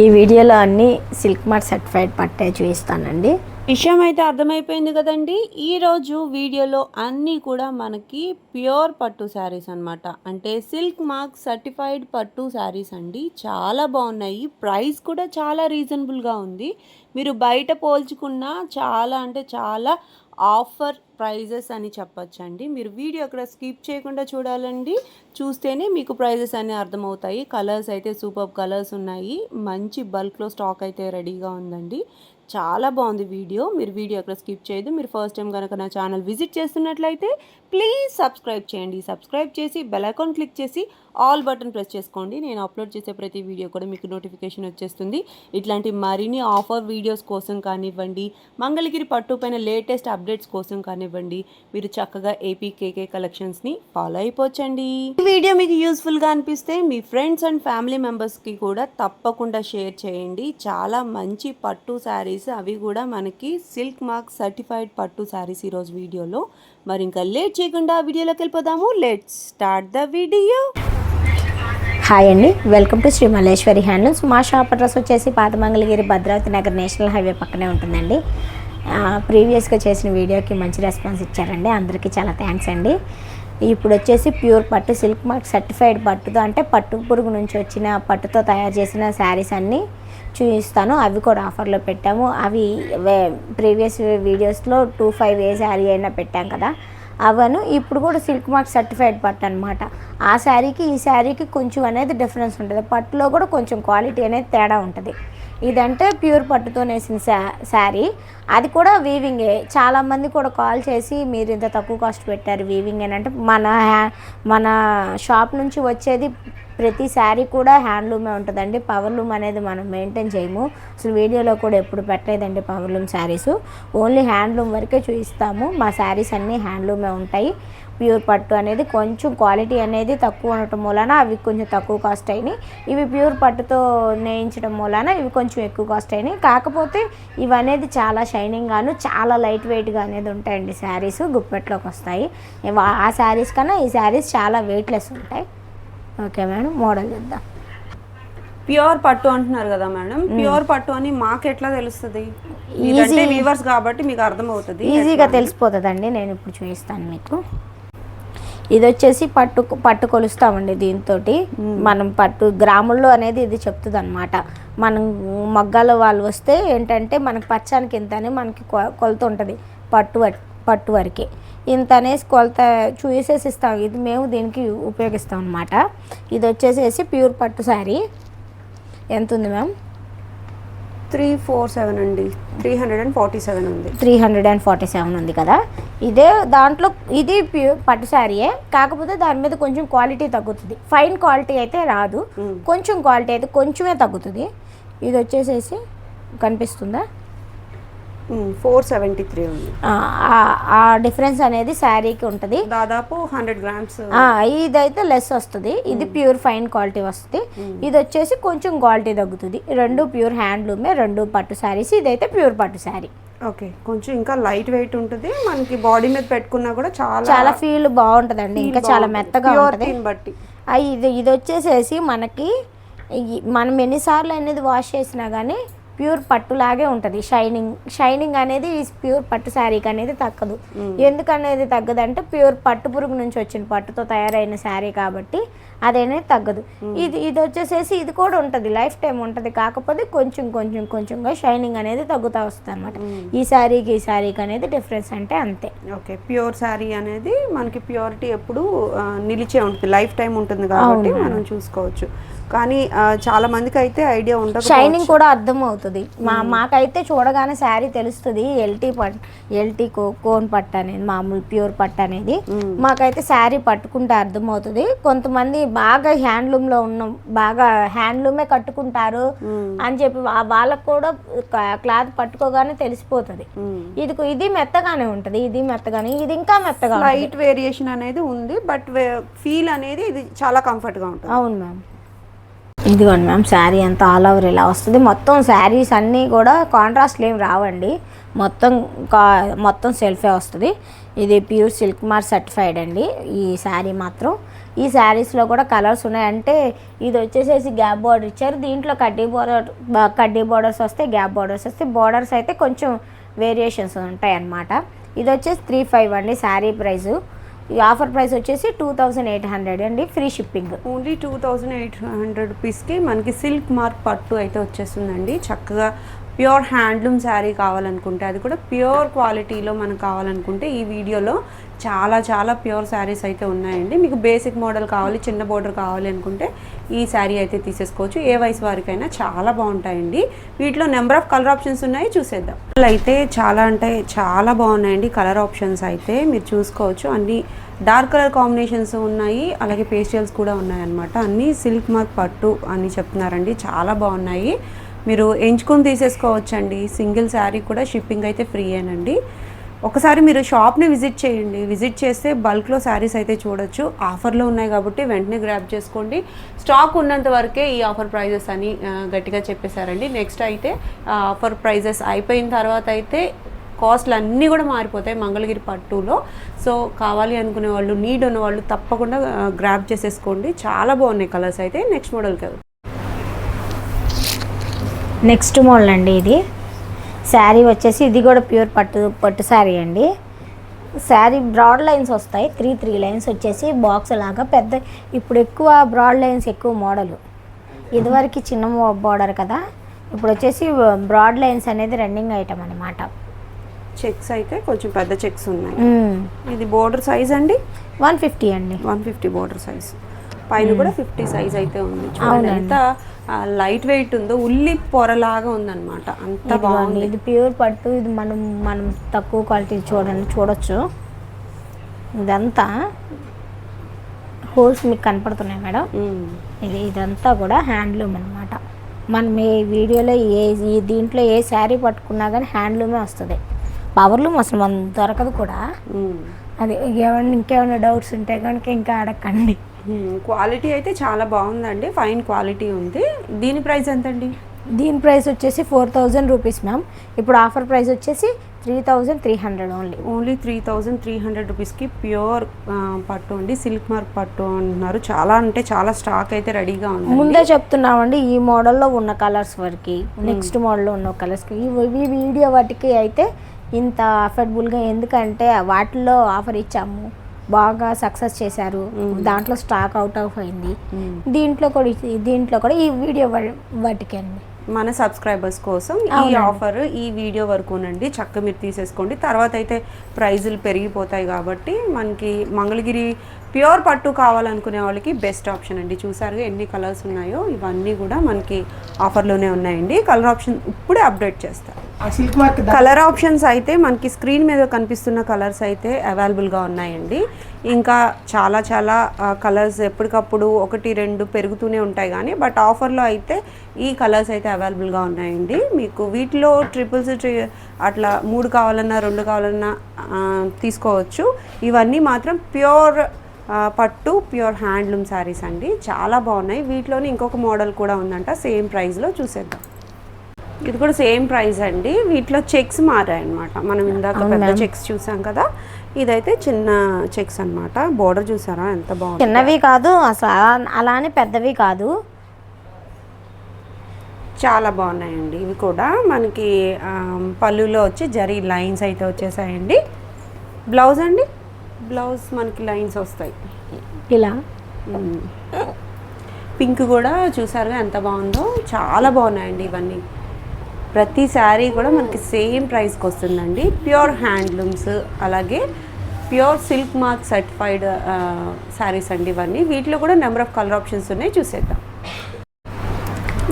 ఈ వీడియోలో అన్ని సిల్క్ మార్ట్ సర్టిఫైడ్ పట్టే చూపిస్తానండి. విషయం అయితే అర్థమైపోయింది కదండి. ఈరోజు వీడియోలో అన్నీ కూడా మనకి ప్యూర్ పట్టు శారీస్ అన్నమాట. అంటే సిల్క్ మార్క్ సర్టిఫైడ్ పట్టు శారీస్ అండి. చాలా బాగున్నాయి. ప్రైస్ కూడా చాలా రీజనబుల్గా ఉంది. మీరు బయట పోల్చుకున్న చాలా అంటే చాలా ఆఫర్ ప్రైజెస్ అని చెప్పొచ్చండి. మీరు వీడియో అక్కడ స్కిప్ చేయకుండా చూడాలండి. చూస్తేనే మీకు ప్రైజెస్ అన్నీ అర్థమవుతాయి. కలర్స్ అయితే సూపర్ కలర్స్ ఉన్నాయి. మంచి బల్క్లో స్టాక్ అయితే రెడీగా ఉందండి. చాలా బాగుంది వీడియో. మీరు వీడియో అక్కడ స్కిప్ చేయదు మీరు ఫస్ట్ టైం కనుక నా ఛానల్ విజిట్ చేస్తున్నట్లయితే ప్లీజ్ సబ్స్క్రైబ్ చేయండి. సబ్స్క్రైబ్ చేసి బెల్ ఐకాన్ క్లిక్ చేసి ఆల్ బటన్ ప్రెస్ చేసుకోండి. నేను అప్లోడ్ చేసే ప్రతి వీడియో కూడా మీకు నోటిఫికేషన్ వచ్చేస్తుంది. ఇట్లాంటి మరిన్ని ఆఫర్ వీడియోస్ కోసం కానివ్వండి మంగళగిరి పట్టు పైన లేటెస్ట్ అప్డేట్స్ కోసం కానివ్వండి మీరు చక్కగా ఏపీ కేకే కలెక్షన్స్ని ఫాలో అయిపోవచ్చండి. ఈ వీడియో మీకు యూస్ఫుల్గా అనిపిస్తే మీ ఫ్రెండ్స్ అండ్ ఫ్యామిలీ మెంబర్స్కి కూడా తప్పకుండా షేర్ చేయండి. చాలా మంచి పట్టు శారీస్ అవి కూడా మనకి సిల్క్ మార్క్ సర్టిఫైడ్ పట్టు శారీస్ ఈరోజు వీడియోలో మరి ఇంకా లేట్ చేయకుండా వీడియోలోకి వెళ్ళిపోదాము. Let start the video hi అండి welcome to Sri Malleswari handlooms మా షాప్ అడ్రస్ వచ్చేసి పాతమంగళగిరి భద్రావతి నగర్ నేషనల్ హైవే పక్కనే ఉంటుందండి. ప్రీవియస్గా చేసిన వీడియోకి మంచి రెస్పాన్స్ ఇచ్చారండి. అందరికీ చాలా థ్యాంక్స్ అండి. ఇప్పుడు వచ్చేసి ప్యూర్ పట్టు సిల్క్ మార్క్ సర్టిఫైడ్ పట్టుతో అంటే పట్టు పురుగు నుంచి వచ్చిన పట్టుతో తయారు చేసిన శారీస్ అన్నీ చూపిస్తాను. అవి కూడా ఆఫర్లో పెట్టాము. అవి ప్రీవియస్ వీడియోస్లో టూ ఫైవ్ ఏ శారీ అయినా పెట్టాం కదా. అవను ఇప్పుడు కూడా సిల్క్ మార్క్ సర్టిఫైడ్ పట్టు అనమాట ఆ శారీకి ఈ శారీకి కొంచెం అనేది డిఫరెన్స్ ఉంటుంది. పట్టులో కూడా కొంచెం క్వాలిటీ అనేది తేడా ఉంటుంది. ఇదంటే ప్యూర్ పట్టుతో నేసిన శా శారీ. అది కూడా వీవింగే చాలామంది కూడా కాల్ చేసి మీరు ఇంత తక్కువ కాస్ట్ పెట్టారు వీవింగ్ అని. అంటే మన హ్యా- మన షాప్ నుంచి వచ్చేది ప్రతి శారీ కూడా హ్యాండ్లూమే ఉంటుందండి. పవర్లూమ్ అనేది మనం మెయింటైన్ చేయము. అసలు వీడియోలో కూడా ఎప్పుడు పెట్టలేదండి పవర్లూమ్ శారీస్. ఓన్లీ హ్యాండ్లూమ్ వరకే చూపిస్తాము. మా శారీస్ అన్నీ హ్యాండ్లూమే ఉంటాయి. ప్యూర్ పట్టు అనేది కొంచెం క్వాలిటీ అనేది తక్కువ ఉండటం మూలాన అవి కొంచెం తక్కువ కాస్ట్ అయినాయి. ఇవి ప్యూర్ పట్టుతో నేయించడం మూలాన ఇవి కొంచెం ఎక్కువ కాస్ట్ అయినాయి. కాకపోతే ఇవి అనేది చాలా షైనింగ్ గాను చాలా లైట్ వెయిట్గా అనేది ఉంటాయండి శారీస్ గుప్పెట్లోకి వస్తాయి. ఆ శారీస్ కన్నా ఈ శారీస్ చాలా వెయిట్లెస్ ఉంటాయి. ఓకే మేడం మోడల్ చూద్దాం. ప్యూర్ పట్టు అంటున్నారు కదా మేడం ప్యూర్ పట్టు అని మాకు ఎట్లా తెలుస్తుంది? ఇదంటే వీవర్స్ కాబట్టి మీకు అర్థమవుతుంది. ఈజీగా తెలిసిపోతుందండి నేను ఇప్పుడు చూపిస్తాను మీకు. ఇది వచ్చేసి పట్టు పట్టు కొలుస్తామండి దీంతో మనం పట్టు గ్రాముల్లో అనేది ఇది చెప్తుంది అనమాట మనం మగ్గాల వాళ్ళు వస్తే ఏంటంటే మనకి పచ్చానికి ఇంత అని మనకి కొలత ఉంటుంది పట్టు పట్టు వరకు. ఇంత అనేసి కొలత చూసేసి ఇస్తాం ఇది మేము దీనికి ఉపయోగిస్తాం అనమాట ఇది వచ్చేసేసి ప్యూర్ పట్టు శారీ. ఎంత ఉంది మ్యామ్? త్రీ ఫోర్ సెవెన్ అండి. Three hundred and forty seven ఉంది. Three hundred and forty seven ఉంది కదా. ఇదే దాంట్లో ఇది పట్టు శారీయే. కాకపోతే దాని మీద కొంచెం క్వాలిటీ తగ్గుతుంది. ఫైన్ క్వాలిటీ అయితే రాదు. కొంచెం క్వాలిటీ అయితే కొంచెమే తగ్గుతుంది. ఇది వచ్చేసేసి కనిపిస్తుందా? ఫోర్ సెవెంటీ త్రీ ఉంది. ఆ, డిఫరెన్స్ అనేది శారీకి ఉంటుంది. దాదాపు హండ్రెడ్ గ్రామ్స్ ఇదైతే లెస్ వస్తుంది. ఇది ప్యూర్ ఫైన్ క్వాలిటీ వస్తుంది. ఇది వచ్చేసి కొంచెం క్వాలిటీ తగ్గుతుంది. రెండు ప్యూర్ హ్యాండ్లూమే రెండు పట్టు శారీస్ ఇదైతే ప్యూర్ పట్టు శారీ ఓకే కొంచెం ఇంకా లైట్ వెయిట్ ఉంటుంది. మనకి బాడీ మీద పెట్టుకున్నా కూడా చాలా చాలా ఫీల్ బాగుంటుందండి. ఇంకా చాలా మెత్తగా ఉంటుంది. బట్టి. ఇది ఇది వచ్చేసేసి మనకి మనం ఎన్నిసార్లు అనేది వాష్ చేసినా కానీ ప్యూర్ పట్టులాగే ఉంటుంది. షైనింగ్ షైనింగ్ అనేది ఈ ప్యూర్ పట్టు శారీకి అనేది తగ్గదు. ఎందుకనేది తగ్గదంటే ప్యూర్ పట్టు పురుగు నుంచి వచ్చిన పట్టుతో తయారైన శారీ కాబట్టి అదనేది తగ్గదు. ఇది ఇది వచ్చేసేసి ఇది కూడా ఉంటుంది. లైఫ్ టైం ఉంటుంది. కాకపోతే కొంచెం కొంచెం కొంచెంగా షైనింగ్ అనేది తగ్గుతూ వస్తుంది అనమాట ఈ శారీకి ఈ శారీకి అనేది డిఫరెన్స్ అంటే అంతే. ఓకే ప్యూర్ శారీ అనేది మనకి ప్యూరిటీ ఎప్పుడు నిలిచే ఉంటుంది. లైఫ్ టైం ఉంటుంది కాబట్టి మనం చూసుకోవచ్చు. కానీ చాలా మందికి అయితే ఐడియా ఉండదు షైనింగ్ కూడా అర్థం అవుతుంది. మా మాకైతే చూడగానే శారీ తెలుస్తుంది. ఎల్టీ పట్ ఎల్టీ కో కోన్ పట్టు అనేది మామూలు ప్యూర్ పట్టు అనేది. మాకైతే శారీ పట్టుకుంటే అర్థం అవుతుంది. కొంతమంది బాగా హ్యాండ్లూమ్లో ఉన్న బాగా హ్యాండ్లూమే కట్టుకుంటారు అని చెప్పి వాళ్ళకు కూడా క్లాత్ పట్టుకోగానే తెలిసిపోతుంది. ఇది ఇది మెత్తగానే ఉంటుంది ఇది మెత్తగానే ఇది ఇంకా మెత్తగా. లైట్ వేరియేషన్ అనేది ఉంది బట్ ఫీల్ అనేది ఇది చాలా కంఫర్ట్గా ఉంటుంది. అవును మ్యామ్. ఇదిగోండి మ్యామ్ శారీ అంతా ఆల్ ఓవర్ ఇలా వస్తుంది. మొత్తం శారీస్ అన్నీ కూడా కాంట్రాస్ట్లు ఏమి రావండి. మొత్తం కా మొత్తం సెల్ఫే వస్తుంది. ఇది ప్యూర్ సిల్క్ మార్ సర్టిఫైడ్ అండి ఈ శారీ మాత్రం. ఈ శారీస్లో కూడా కలర్స్ ఉన్నాయి. అంటే ఇది వచ్చేసేసి గ్యాప్ బార్డర్ ఇచ్చారు. దీంట్లో కడ్డీ బార్డర్ కడ్డీ బార్డర్స్ వస్తే గ్యాప్ బార్డర్స్ వస్తే బార్డర్స్ అయితే కొంచెం వేరియేషన్స్ ఉంటాయి అన్నమాట ఇది వచ్చేసి త్రీ ఫైవ్ అండి శారీ ప్రైస్ ఈ ఆఫర్ ప్రైస్ వచ్చేసి టూ థౌజండ్ ఎయిట్ హండ్రెడ్ అండి. Free shipping only two thousand eight hundred రూపీస్కి మనకి సిల్క్ మార్క్ పట్టు అయితే వచ్చేస్తుందండి. చక్కగా ప్యూర్ హ్యాండ్లూమ్ శారీ కావాలనుకుంటే అది కూడా ప్యూర్ క్వాలిటీలో మనకు కావాలనుకుంటే ఈ వీడియోలో చాలా చాలా ప్యూర్ శారీస్ అయితే ఉన్నాయండి. మీకు బేసిక్ మోడల్ కావాలి చిన్న బోర్డర్ కావాలి అనుకుంటే ఈ శారీ అయితే తీసేసుకోవచ్చు. ఏ వయసు వారికైనా చాలా బాగుంటాయండి. వీటిలో నెంబర్ ఆఫ్ కలర్ ఆప్షన్స్ ఉన్నాయి చూసేద్దాం. అయితే చాలా అంటే చాలా బాగున్నాయండి కలర్ ఆప్షన్స్ అయితే మీరు చూసుకోవచ్చు. అన్ని డార్క్ కలర్ కాంబినేషన్స్ ఉన్నాయి అలాగే పేస్టల్స్ కూడా ఉన్నాయన్నమాట. అన్నీ సిల్క్ మార్క్ పట్టు అని చెప్తున్నారండి చాలా బాగున్నాయి. మీరు ఎంచుకొని తీసేసుకోవచ్చండి. సింగిల్ శారీ కూడా షిప్పింగ్ అయితే ఫ్రీయేనండి ఒకసారి మీరు షాప్ని విజిట్ చేయండి. విజిట్ చేస్తే బల్క్లో శారీస్ అయితే చూడొచ్చు. ఆఫర్లో ఉన్నాయి కాబట్టి వెంటనే గ్రాప్ చేసుకోండి. స్టాక్ ఉన్నంత వరకే ఈ ఆఫర్ ప్రైజెస్ అని గట్టిగా చెప్పేశారండి. నెక్స్ట్ అయితే ఆఫర్ ప్రైజెస్ అయిపోయిన తర్వాత అయితే కాస్ట్లు అన్నీ కూడా మారిపోతాయి మంగళగిరి పట్టులో సో కావాలి అనుకునే వాళ్ళు నీడ్ ఉన్న వాళ్ళు తప్పకుండా గ్రాప్ చేసేసుకోండి. చాలా బాగున్నాయి కలర్స్ అయితే. నెక్స్ట్ మోడల్కి నెక్స్ట్ మోడల్ అండి ఇది. శారీ వచ్చేసి ఇది కూడా ప్యూర్ పట్టు పట్టు శారీ అండి. శారీ బ్రాడ్ లైన్స్ వస్తాయి త్రీ త్రీ లైన్స్ వచ్చేసి బాక్స్ లాగా పెద్ద ఇప్పుడు ఎక్కువ బ్రాడ్ లైన్స్ ఎక్కువ మోడల్. ఇదివరకు చిన్న బార్డర్ కదా. ఇప్పుడు వచ్చేసి బ్రాడ్ లైన్స్ అనేది రన్నింగ్ ఐటమ్ అనమాట చెక్స్ అయితే కొంచెం పెద్ద చెక్స్ ఉన్నాయి. ఇది బోర్డర్ సైజ్ అండి? వన్ ఫిఫ్టీ అండి. వన్ ఫిఫ్టీ బోర్డర్ సైజ్ పైన కూడా ఫిఫ్టీ సైజ్ అయితే ఉంది. ఎంత లైట్ వెయిట్ ఉందో ఉల్లి పొరలాగా ఉందన్నమాట. అంత బాగుంది. ఇది ప్యూర్ పట్టు. ఇది మనం మనం తక్కువ క్వాలిటీ చూడండి చూడొచ్చు. ఇదంతా హోల్స్ మీకు కనపడుతున్నాయి మేడం. ఇది ఇదంతా కూడా హ్యాండ్లూమ్ అనమాట మనం ఏ వీడియోలో ఏ ఈ దీంట్లో ఏ శారీ పట్టుకున్నా కానీ హ్యాండ్లూమే వస్తుంది. పవర్లూమ్ అసలు మనం దొరకదు కూడా. అది ఏమన్నా ఇంకేమైనా డౌట్స్ ఉంటే కనుక ఇంకా అడగండి. క్వాలిటీ అయితే చాలా బాగుందండి. ఫైన్ క్వాలిటీ ఉంది. దీని ప్రైస్ ఎంతండి? దీని ప్రైస్ వచ్చేసి ఫోర్ థౌజండ్ రూపీస్ మ్యామ్. ఇప్పుడు ఆఫర్ ప్రైస్ వచ్చేసి three thousand three hundred only. Only three thousand three hundred రూపీస్కి ప్యూర్ పట్టు అండి. సిల్క్ మార్క్ పట్టు అంటున్నారు. చాలా అంటే చాలా స్టాక్ అయితే రెడీగా ఉంది ముందే చెప్తున్నామండి ఈ మోడల్లో ఉన్న కలర్స్ వరకు నెక్స్ట్ మోడల్లో ఉన్న కలర్స్కి ఈ ఈ వీడియో వాటికి అయితే ఇంత అఫోర్డబుల్గా ఎందుకంటే వాటిల్లో ఆఫర్ ఇచ్చాము. బాగా సక్సెస్ చేశారు. దాంట్లో స్టాక్ అవుట్ ఆఫ్ అయింది. దీంట్లో కూడా దీంట్లో కూడా ఈ వీడియో వాటికి అండి. మన సబ్స్క్రైబర్స్ కోసం ఈ. ఆఫర్ ఈ వీడియో వరకునండి చక్క మీరు తీసేసుకోండి. తర్వాత అయితే ప్రైజులు పెరిగిపోతాయి కాబట్టి మనకి మంగళగిరి ప్యూర్ పట్టు కావాలనుకునే వాళ్ళకి బెస్ట్ ఆప్షన్ అండి. చూసారుగా ఎన్ని కలర్స్ ఉన్నాయో ఇవన్నీ కూడా మనకి ఆఫర్లోనే ఉన్నాయండి. కలర్ ఆప్షన్ ఇప్పుడే అప్డేట్ చేస్తారు కలర్ ఆప్షన్స్ అయితే మనకి స్క్రీన్ మీద కనిపిస్తున్న కలర్స్ అయితే అవైలబుల్గా ఉన్నాయండి. ఇంకా చాలా చాలా కలర్స్ ఎప్పటికప్పుడు ఒకటి రెండు పెరుగుతూనే ఉంటాయి కానీ బట్ ఆఫర్లో అయితే ఈ కలర్స్ అయితే అవైలబుల్గా ఉన్నాయండి. మీకు వీటిలో ట్రిపుల్స్ ట్రి అట్లా మూడు కావాలన్నా రెండు కావాలన్నా తీసుకోవచ్చు. ఇవన్నీ మాత్రం ప్యూర్ పట్టు ప్యూర్ హ్యాండ్లూమ్ శారీస్ అండి. చాలా బాగున్నాయి. వీటిలోనే ఇంకొక మోడల్ కూడా ఉందంట. సేమ్ ప్రైస్లో చూసేద్దాం. ఇది కూడా సేమ్ ప్రైస్ అండి. వీటిలో చెక్స్ మారాయి అనమాట మనం ఇందాక పెద్ద చెక్స్ చూసాం కదా. ఇదైతే చిన్న చెక్స్ అన్నమాట. బోర్డర్ చూసారా? ఎంత బాగుంది. చిన్నవి కాదు అసలు అలా- అలానే పెద్దవి కాదు. చాలా బాగున్నాయండి. ఇవి కూడా మనకి పళ్ళులో వచ్చి జరీ లైన్స్ అయితే వచ్చేసాయండి. బ్లౌజ్ అండి? బ్లౌజ్ మనకి లైన్స్ వస్తాయి. ఇలా. పింక్ కూడా చూసారుగా ఎంత బాగుందో? చాలా బాగున్నాయండి ఇవన్నీ. ప్రతి శారీ కూడా మనకి సేమ్ ప్రైస్కి వస్తుందండి. ప్యూర్ హ్యాండ్లూమ్స్ అలాగే pure silk mark certified saris అండి ఇవన్నీ. వీటిలో కూడా నెంబర్ ఆఫ్ కలర్ ఆప్షన్స్ ఉన్నాయి. చూసేద్దాం.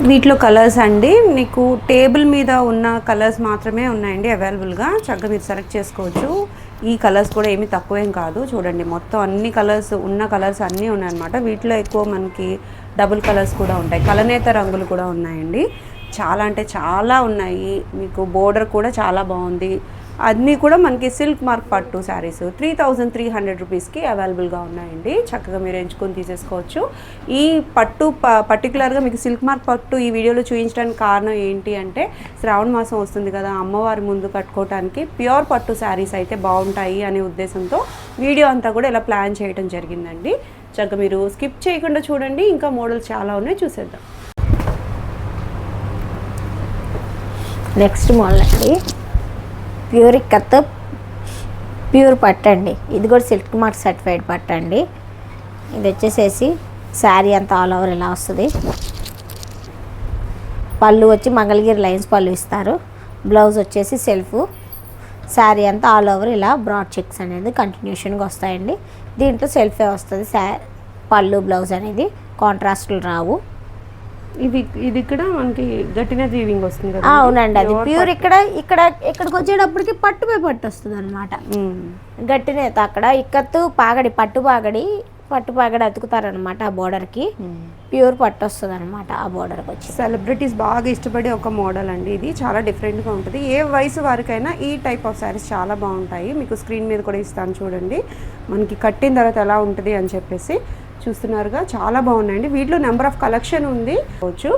వీటిలో కలర్స్ అండి. మీకు టేబుల్ మీద ఉన్న కలర్స్ మాత్రమే ఉన్నాయండి అవైలబుల్గా చక్కగా మీరు సెలెక్ట్ చేసుకోవచ్చు. ఈ కలర్స్ కూడా ఏమీ తక్కువేం కాదు. చూడండి మొత్తం అన్ని కలర్స్ ఉన్న కలర్స్ అన్నీ ఉన్నాయన్నమాట. వీటిలో ఎక్కువ మనకి డబుల్ కలర్స్ కూడా ఉంటాయి. కలనేత రంగులు కూడా ఉన్నాయండి. చాలా అంటే చాలా ఉన్నాయి. మీకు బోర్డర్ కూడా చాలా బాగుంది. అన్నీ కూడా మనకి సిల్క్ మార్క్ పట్టు saris. Three thousand three hundred రూపీస్కి అవైలబుల్గా ఉన్నాయండి. చక్కగా మీరు ఎంచుకొని తీసేసుకోవచ్చు. ఈ పట్టు ప పర్టికులర్గా మీకు సిల్క్ మార్క్ పట్టు ఈ వీడియోలో చూపించడానికి కారణం ఏంటి అంటే శ్రావణ మాసం వస్తుంది కదా అమ్మవారి ముందు కట్టుకోవడానికి ప్యూర్ పట్టు శారీస్ అయితే బాగుంటాయి అనే ఉద్దేశంతో వీడియో అంతా కూడా ఇలా ప్లాన్ చేయడం జరిగిందండి. చక్కగా మీరు స్కిప్ చేయకుండా చూడండి. ఇంకా మోడల్స్ చాలా ఉన్నాయి. చూసేద్దాం. నెక్స్ట్ మోడల్ అండి. ప్యూర్ కత్ ప్యూర్ పట్టు అండి ఇది కూడా సిల్క్ మార్క్ సర్టిఫైడ్ పట్టు అండి ఇది వచ్చేసేసి శారీ అంతా ఆల్ ఓవర్ ఇలా వస్తుంది. పళ్ళు వచ్చి మంగళగిరి లైన్స్ పళ్ళు ఇస్తారు. బ్లౌజ్ వచ్చేసి సెల్ఫ్. శారీ అంతా ఆల్ ఓవర్ ఇలా బ్రాడ్ చెక్స్ అనేది కంటిన్యూషన్గా వస్తాయండి. దీంట్లో సెల్ఫే వస్తుంది. శా పళ్ళు బ్లౌజ్ అనేది కాంట్రాస్ట్లు రావు. ఇది ఇది ఇక్కడ మనకి గట్టిన వీవింగ్ వస్తుంది కదా అవునండి అది ప్యూర్ ఇక్కడ ఇక్కడ ఇక్కడికి వచ్చేటప్పటికి పట్టుపై పట్టు వస్తుంది అనమాట గట్టి నేత అక్కడ ఇక్కత్తు పాగడి పట్టు పాగడి పట్టు పాగడి అతుకుతారనమాట ఆ బోర్డర్కి ప్యూర్ పట్టు వస్తుంది అనమాట ఆ బోర్డర్కి వచ్చి. సెలబ్రిటీస్ బాగా ఇష్టపడే ఒక మోడల్ అండి ఇది. చాలా డిఫరెంట్గా ఉంటుంది. ఏ వయసు వారికైనా ఈ టైప్ ఆఫ్ శారీస్ చాలా బాగుంటాయి. మీకు స్క్రీన్ మీద కూడా ఇస్తాను చూడండి. మనకి కట్టిన తర్వాత ఎలా ఉంటుంది అని చెప్పేసి. చూస్తున్నారుగా. చాలా బాగున్నాయండి. వీటిలో నెంబర్ ఆఫ్ కలెక్షన్ ఉంది. వచ్చు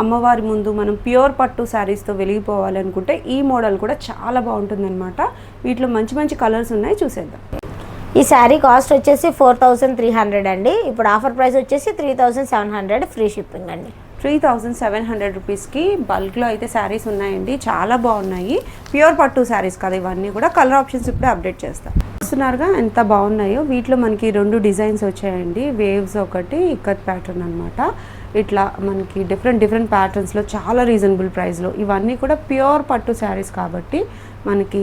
అమ్మవారి ముందు మనం ప్యూర్ పట్టు శారీస్తో వెలిగిపోవాలి అనుకుంటే ఈ మోడల్ కూడా చాలా బాగుంటుంది అనమాట వీటిలో మంచి మంచి కలర్స్ ఉన్నాయి. చూసేద్దాం. ఈ శారీ కాస్ట్ వచ్చేసి ఫోర్ థౌసండ్ త్రీ హండ్రెడ్ అండి. ఇప్పుడు ఆఫర్ ప్రైస్ వచ్చేసి three seven hundred free shipping అండి. త్రీ థౌజండ్ సెవెన్ హండ్రెడ్ రూపీస్కి బల్క్లో అయితే శారీస్ ఉన్నాయండి. చాలా బాగున్నాయి. ప్యూర్ పట్టు శారీస్ కదా ఇవన్నీ కూడా. కలర్ ఆప్షన్స్ ఇప్పుడే అప్డేట్ చేస్తాం. చూస్తున్నారుగా ఎంత బాగున్నాయో. వీటిలో మనకి రెండు డిజైన్స్ వచ్చాయండి. వేవ్స్ ఒకటి ఇక్కత్ ప్యాటర్న్ అనమాట ఇట్లా మనకి డిఫరెంట్ డిఫరెంట్ ప్యాటర్న్స్లో చాలా రీజనబుల్ ప్రైస్లో. ఇవన్నీ కూడా ప్యూర్ పట్టు శారీస్ కాబట్టి మనకి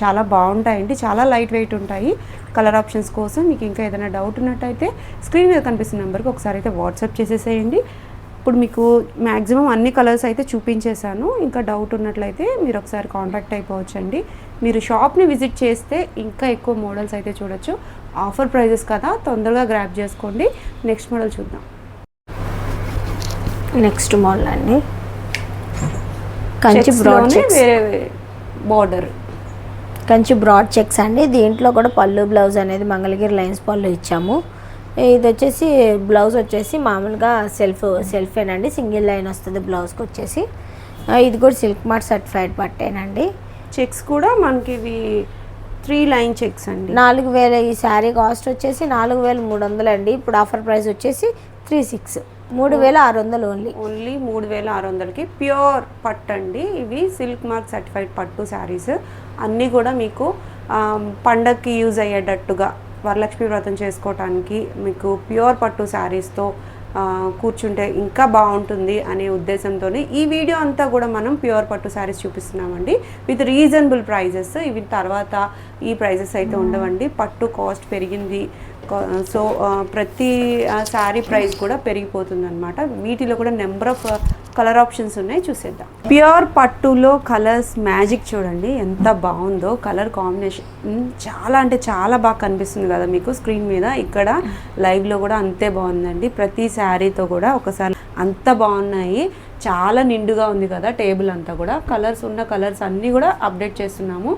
చాలా బాగుంటాయండి. చాలా లైట్ వెయిట్ ఉంటాయి. కలర్ ఆప్షన్స్ కోసం మీకు ఇంకా ఏదైనా డౌట్ ఉన్నట్టయితే స్క్రీన్ మీద కనిపిస్తున్న నెంబర్కి ఒకసారి అయితే వాట్సాప్ చేసేసేయండి. ఇప్పుడు మీకు మ్యాక్సిమం అన్ని కలర్స్ అయితే చూపించేశాను. ఇంకా డౌట్ ఉన్నట్లయితే మీరు ఒకసారి కాంటాక్ట్ అయిపోవచ్చండి. మీరు షాప్ని విజిట్ చేస్తే ఇంకా ఎక్కువ మోడల్స్ అయితే చూడొచ్చు. ఆఫర్ ప్రైజెస్ కదా తొందరగా గ్రాప్ చేసుకోండి. నెక్స్ట్ మోడల్ చూద్దాం. నెక్స్ట్ మోడల్ అండి. కంచి బ్రాడ్ వేరే బార్డర్ కంచి బ్రాడ్ చెక్స్ అండి. దీంట్లో కూడా పళ్ళు బ్లౌజ్ అనేది మంగళగిరి లైన్స్ పళ్ళు ఇచ్చాము. ఇది వచ్చేసి బ్లౌజ్ వచ్చేసి మామూలుగా సెల్ఫ్ సెల్ఫేనండి. సింగిల్ లైన్ వస్తుంది బ్లౌజ్కి వచ్చేసి. ఇది కూడా సిల్క్ మార్ట్ సర్టిఫైడ్ పట్టేనండి చెక్స్ కూడా మనకి ఇవి త్రీ లైన్ చెక్స్ అండి. నాలుగు వేల ఈ శారీ కాస్ట్ వచ్చేసి నాలుగు వేల మూడు వందలు అండి ఇప్పుడు ఆఫర్ ప్రైస్ వచ్చేసి త్రీ సిక్స్. మూడు వేల ఆరు వందలు ఓన్లీ. ఓన్లీ మూడు వేల ఆరు వందలకి. ప్యూర్ పట్టు అండి ఇవి. సిల్క్ మార్క్ సర్టిఫైడ్ పట్టు శారీస్. అన్నీ కూడా మీకు ఆమ్, పండక్కి యూజ్ అయ్యేటట్టుగా వరలక్ష్మి వ్రతం చేసుకోవటానికి మీకు ప్యూర్ పట్టు శారీస్తో కూర్చుంటే ఇంకా బాగుంటుంది అనే ఉద్దేశంతో ఈ వీడియో అంతా కూడా మనం ప్యూర్ పట్టు శారీస్ చూపిస్తున్నామండి. With reasonable prices. ఇవి తర్వాత ఈ ప్రైజెస్ అయితే ఉండవండి. పట్టు కాస్ట్ పెరిగింది. సో ప్రతి శారీ ప్రైస్ కూడా పెరిగిపోతుంది అనమాట వీటిలో కూడా నెంబర్ ఆఫ్ కలర్ ఆప్షన్స్ ఉన్నాయి చూసేద్దాం. ప్యూర్ పట్టులో కలర్స్ మ్యాజిక్ చూడండి ఎంత బాగుందో. కలర్ కాంబినేషన్ చాలా అంటే చాలా బాగా కనిపిస్తుంది కదా మీకు స్క్రీన్ మీద. ఇక్కడ లైవ్లో కూడా అంతే బాగుందండి. ప్రతి శారీతో కూడా ఒకసారి అంత బాగున్నాయి. చాలా నిండుగా ఉంది కదా టేబుల్ అంతా కూడా. కలర్స్ ఉన్న కలర్స్ అన్నీ కూడా అప్డేట్ చేస్తున్నాము.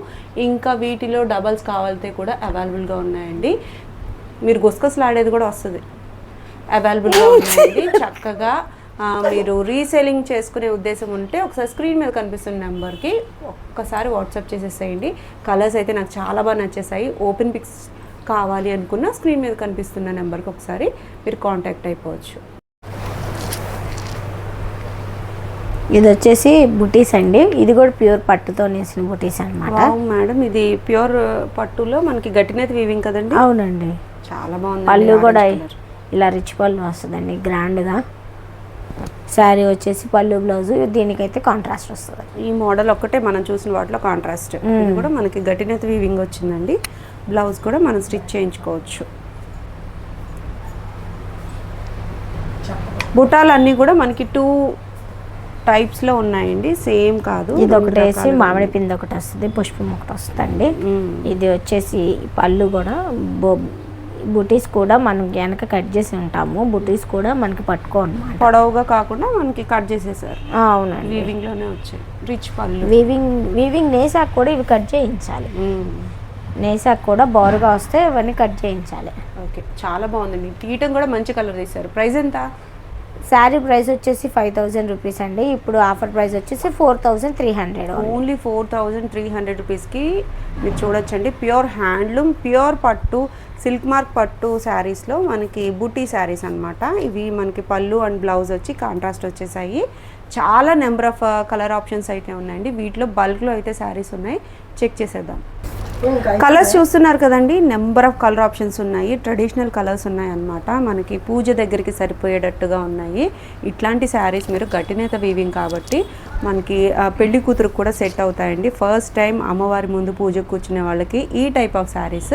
ఇంకా వీటిలో డబల్స్ కావాలితే కూడా అవైలబుల్గా ఉన్నాయండి. మీరు గుసగుసలాడేది కూడా వస్తుంది. అవైలబుల్గా ఉందండి చక్కగా మీరు రీసేలింగ్ చేసుకునే ఉద్దేశం ఉంటే ఒకసారి స్క్రీన్ మీద కనిపిస్తున్న నెంబర్కి ఒక్కసారి వాట్సాప్ చేసేసేయండి. కలర్స్ అయితే నాకు చాలా బాగా నచ్చేసాయి. ఓపెన్ పిక్స్ కావాలి అనుకున్న స్క్రీన్ మీద కనిపిస్తున్న నెంబర్కి ఒకసారి మీరు కాంటాక్ట్ అయిపోవచ్చు. ఇది వచ్చేసి బుటీస్ అండి. ఇది కూడా ప్యూర్ పట్టుతో నేసిన బుటీస్ అనమాట మేడం ఇది ప్యూర్ పట్టులో మనకి గట్టినైతే వీవింగ్ కదండి? అవునండి. చాలా బాగుంది పళ్ళు కూడా ఇలా రిచ్ పళ్ళు వస్తుందండి గ్రాండ్గా శారీ వచ్చేసి పళ్ళు బ్లౌజ్ దీనికైతే కాంట్రాస్ట్ వస్తుంది. ఈ మోడల్ ఒక్కటే మనం చూసిన వాటిలో కాంట్రాస్ట్ ఇది కూడా మనకి గట్టినైతే వీవింగ్ వచ్చిందండి. బ్లౌజ్ కూడా మనం స్టిచ్ చేయించుకోవచ్చు. బుటాలు అన్నీ కూడా మనకి టూ టైప్స్లో ఉన్నాయండి. సేమ్ కాదు ఇది ఒకటి వేసి మామిడి పిండి ఒకటి వస్తుంది పుష్పం ఒకటి వస్తుందండి. ఇది వచ్చేసి పళ్ళు కూడా బొ బుటీస్ కూడా మనం వెనక కట్ చేసి ఉంటాము. బుటీస్ కూడా మనకి పట్టుకో అనమాట పొడవుగా కాకుండా మనకి కట్ చేసేసారు. అవునండి. వీవింగ్లోనే వచ్చాయి. రిచ్ పళ్ళు. వీవింగ్ వీవింగ్ నేసాక్ కూడా ఇవి కట్ చేయించాలి. నేసాక్ కూడా బోరుగా వస్తే ఇవన్నీ కట్ చేయించాలి. ఓకే చాలా బాగుందండి. తీయటం కూడా మంచి కలర్ తీశారు. ప్రైస్ ఎంత? శారీ ప్రైస్ వచ్చేసి ఫైవ్ థౌజండ్ రూపీస్ అండి. ఇప్పుడు ఆఫర్ ప్రైస్ వచ్చేసి four thousand three hundred only. Four thousand three hundred రూపీస్కి మీరు చూడొచ్చండి. ప్యూర్ హ్యాండ్లూమ్ ప్యూర్ పట్టు సిల్క్ మార్క్ పట్టు శారీస్లో మనకి బుటీ శారీస్ అన్నమాట. ఇవి మనకి పళ్ళు అండ్ బ్లౌజ్ వచ్చి కాంట్రాస్ట్ వచ్చేసాయి. చాలా నెంబర్ ఆఫ్ కలర్ ఆప్షన్స్ అయితే ఉన్నాయండి. వీటిలో బల్క్లో అయితే శారీస్ ఉన్నాయి. చెక్ చేసేద్దాం. కలర్స్ చూస్తున్నారు కదండి. నెంబర్ ఆఫ్ కలర్ ఆప్షన్స్ ఉన్నాయి. ట్రెడిషనల్ కలర్స్ ఉన్నాయి అన్నమాట మనకి పూజ దగ్గరికి సరిపోయేటట్టుగా ఉన్నాయి. ఇట్లాంటి శారీస్ మీరు గట్టినేత వీవింగ్ కాబట్టి మనకి పెళ్ళి కూతురుకు కూడా సెట్ అవుతాయండి. ఫస్ట్ టైం అమ్మవారి ముందు పూజకు కూర్చునే వాళ్ళకి ఈ టైప్ ఆఫ్ శారీస్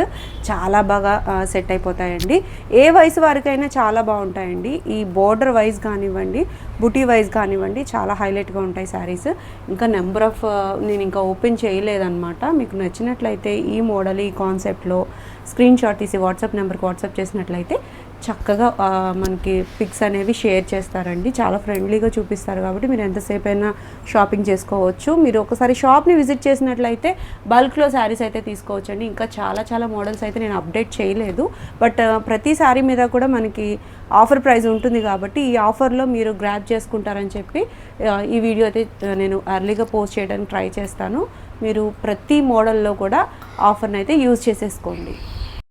చాలా బాగా సెట్ అయిపోతాయండి. ఏ వయసు వారికైనా చాలా బాగుంటాయండి. ఈ బోర్డర్ వైజ్ కానివ్వండి బుటీ వైజ్ కానివ్వండి చాలా హైలైట్గా ఉంటాయి శారీస్. ఇంకా నెంబర్ ఆఫ్ నేను ఇంకా ఓపెన్ చేయలేదన్నమాట. మీకు నచ్చినట్లయితే ఈ మోడల్ ఈ కాన్సెప్ట్లో స్క్రీన్ షాట్ తీసి వాట్సాప్ నెంబర్కి వాట్సాప్ చేసినట్లయితే చక్కగా మనకి పిక్స్ అనేవి షేర్ చేస్తారండి. చాలా ఫ్రెండ్లీగా చూపిస్తారు కాబట్టి మీరు ఎంతసేపు అయినా షాపింగ్ చేసుకోవచ్చు. మీరు ఒకసారి షాప్ని విజిట్ చేసినట్లయితే బల్క్లో శారీస్ అయితే తీసుకోవచ్చు అండి ఇంకా చాలా చాలా మోడల్స్ అయితే నేను అప్డేట్ చేయలేదు. బట్ ప్రతి శారీ మీద కూడా మనకి ఆఫర్ ప్రైస్ ఉంటుంది కాబట్టి ఈ ఆఫర్లో మీరు గ్రాప్ చేసుకుంటారని చెప్పి ఈ వీడియో అయితే నేను అర్లీగా పోస్ట్ చేయడానికి ట్రై చేస్తాను. మీరు ప్రతి మోడల్లో కూడా ఆఫర్ని అయితే యూజ్ చేసేసుకోండి.